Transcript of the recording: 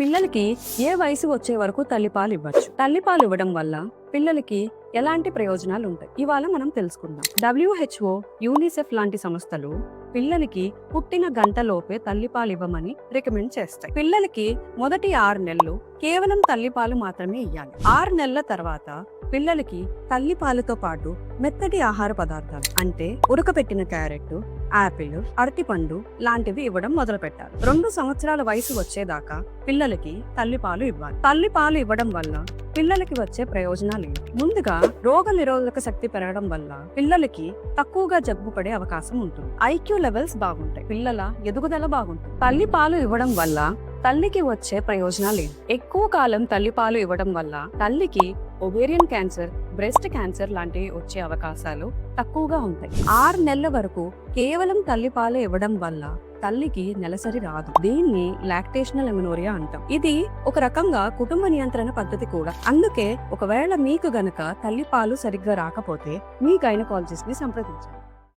పిల్లలకి ఏ వయసు వచ్చే వరకు తల్లిపాలు ఇవ్వచ్చు. తల్లిపాలు ఇవ్వడం వల్ల పిల్లలకి ఎలాంటి ప్రయోజనాలు ఉంటాయి ఇవాళ మనం తెలుసుకుందాం. డబ్ల్యూహెచ్ఓ యూనిసెఫ్ లాంటి సంస్థలు పిల్లలకి పుట్టిన గంటలోపే తల్లిపాలు ఇవ్వమని రికమెండ్ చేస్తాయి. పిల్లలకి మొదటి ఆరు నెలలు కేవలం తల్లిపాలు మాత్రమే ఇవ్వాలి ఆరు నెలల తర్వాత పిల్లలకి తల్లిపాలతో పాటు మెత్తటి ఆహార పదార్థాలు అంటే ఉడకపెట్టిన క్యారెట్ యాపిల్ అరటిపండు లాంటివి ఇవ్వడం మొదలు పెట్టారు రెండు సంవత్సరాల వయసు వచ్చేదాకా పిల్లలకి తల్లిపాలు ఇవ్వాలి. తల్లిపాలు ఇవ్వడం వల్ల పిల్లలకి వచ్చే ప్రయోజనాలు ముందుగా రోగ నిరోధక శక్తి పెరగడం వల్ల పిల్లలకి తక్కువగా జబ్బు పడే అవకాశం ఉంటుంది. ఐక్యూ లెవెల్స్ బాగుంటాయి. పిల్లల ఎదుగుదల బాగుంటుంది. తల్లిపాలు ఇవ్వడం వల్ల తల్లికి వచ్చే ప్రయోజనాలు ఎక్కువ కాలం తల్లిపాలు ఇవ్వడం వల్ల తల్లికి ఒవేరియన్ క్యాన్సర్ బ్రెస్ట్ క్యాన్సర్ లాంటివి వచ్చే అవకాశాలు తక్కువగా ఉంటాయి. ఆరు నెలల వరకు కేవలం తల్లిపాలు ఇవ్వడం వల్ల తల్లికి నెలసరి రాదు. దీన్ని లాక్టేషనల్ ఎమినోరియా అంటాం. ఇది ఒక రకంగా కుటుంబ నియంత్రణ పద్ధతి కూడా. అందుకే ఒకవేళ మీకు గనక తల్లిపాలు సరిగ్గా రాకపోతే మీ గైనకాలజిస్ట్ని సంప్రదించండి.